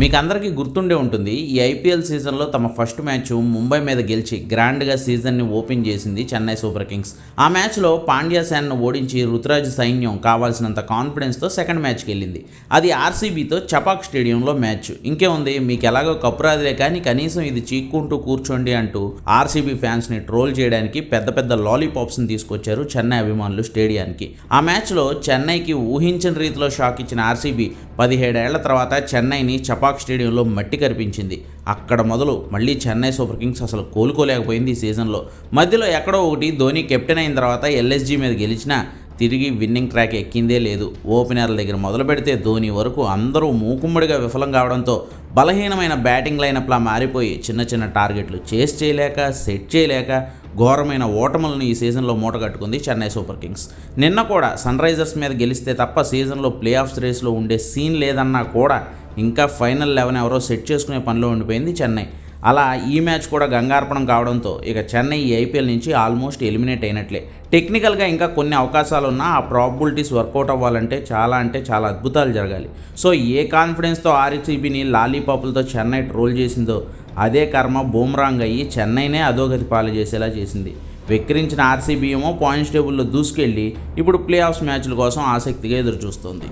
మీకు అందరికీ గుర్తుండే ఉంటుంది ఈ ఐపీఎల్ సీజన్లో తమ ఫస్ట్ మ్యాచ్ ముంబై మీద గెలిచి గ్రాండ్గా సీజన్ని ఓపెన్ చేసింది చెన్నై సూపర్ కింగ్స్. ఆ మ్యాచ్లో పాండ్యా సేన్ను ఓడించి రుతురాజ్ సైన్యం కావాల్సినంత కాన్ఫిడెన్స్తో సెకండ్ మ్యాచ్కి వెళ్ళింది. అది ఆర్సీబీతో చపాక్ స్టేడియంలో మ్యాచ్. ఇంకేముంది మీకు ఎలాగో కప్పురాదిలే కానీ కనీసం ఇది చీక్కుంటూ కూర్చోండి అంటూ ఆర్సీబీ ఫ్యాన్స్ని ట్రోల్ చేయడానికి పెద్ద పెద్ద లాలీపాప్స్ని తీసుకొచ్చారు చెన్నై అభిమానులు స్టేడియానికి. ఆ మ్యాచ్లో చెన్నైకి ఊహించిన రీతిలో షాక్ ఇచ్చిన ఆర్సీబీ పదిహేడేళ్ళ తర్వాత చెన్నైని చపాక్ స్టేడియంలో మట్టి కరిపించింది. అక్కడ మొదలు మళ్ళీ చెన్నై సూపర్ కింగ్స్ అసలు కోలుకోలేకపోయింది ఈ సీజన్లో. మధ్యలో ఎక్కడో ఒకటి ధోని కెప్టెన్ అయిన తర్వాత ఎల్ఎస్జీ మీద గెలిచినా తిరిగి విన్నింగ్ ట్రాక్ ఎక్కిందే లేదు. ఓపెనర్ల దగ్గర మొదలు పెడితే ధోని వరకు అందరూ మూకుమ్మడిగా విఫలం కావడంతో బలహీనమైన బ్యాటింగ్ లైనప్లా మారిపోయి చిన్న చిన్న టార్గెట్లు చేస్ చేయలేక సెట్ చేయలేక ఘోరమైన ఓటములను ఈ సీజన్లో మూటగట్టుకుంది చెన్నై సూపర్ కింగ్స్. నిన్న కూడా సన్ రైజర్స్ మీద గెలిస్తే తప్ప సీజన్లో ప్లే ఆఫ్స్ రేస్లో ఉండే సీన్ లేదన్నా కూడా ఇంకా ఫైనల్ లెవెన్ ఎవరో సెట్ చేసుకునే పనిలో ఉండిపోయింది చెన్నై. అలా ఈ మ్యాచ్ కూడా గంగార్పణం కావడంతో ఇక చెన్నై ఈ ఐపీఎల్ నుంచి ఆల్మోస్ట్ ఎలిమినేట్ అయినట్లే. టెక్నికల్గా ఇంకా కొన్ని అవకాశాలు ఉన్నా ఆ ప్రాబిలిటీస్ వర్కౌట్ అవ్వాలంటే చాలా అంటే చాలా అద్భుతాలు జరగాలి. సో ఏ కాన్ఫిడెన్స్తో ఆర్సీబీని లాలీపాపులతో చెన్నై ట్రోల్ చేసిందో అదే కర్మ బూమ్రాంగ్ అయ్యి చెన్నైనే అధోగతి పాలు చేసేలా చేసింది. వెక్కిరించిన ఆర్సీబీ ఏమో పాయింట్స్ టేబుల్లో దూసుకెళ్ళి ఇప్పుడు ప్లే ఆఫ్స్ మ్యాచ్ల కోసం ఆసక్తిగా ఎదురుచూస్తోంది.